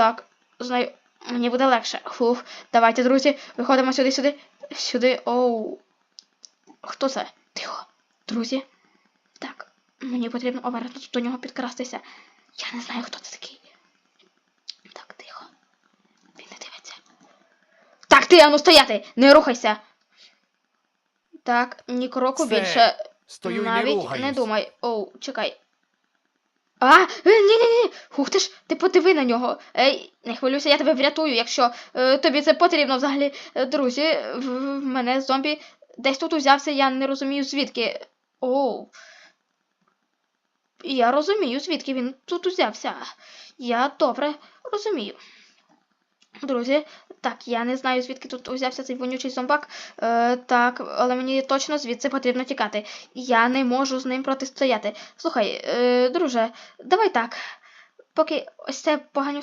Так, знаю, мені буде легше. Фух, давайте, друзі, виходимо сюди, сюди, сюди. Оу. Хто це? Тихо. Друзі. Так, мені потрібно обережно до нього підкрастися. Я не знаю, хто це такий. Так, тихо. Він не дивиться. Так, ти, ану стояти! Не рухайся! Так, ні кроку Все, більше. Стою і не Навіть не думай. Оу, чекай. А, е, ні, ні, ні. Хух ти ж, ти подиви на нього. Ей, не хвилюйся, я тебе врятую, якщо е, тобі це потрібно взагалі. Е, Друзі, в, в мене зомбі десь тут узявся, я не розумію звідки. Оу. Я розумію, звідки він тут узявся. Я добре розумію. Друзі, так, я не знаю, звідки тут узявся цей вонючий зомбак. Е, так, але мені точно звідси потрібно тікати. Я не можу з ним протистояти. Слухай, е, друже, давай так. Porque essa porra não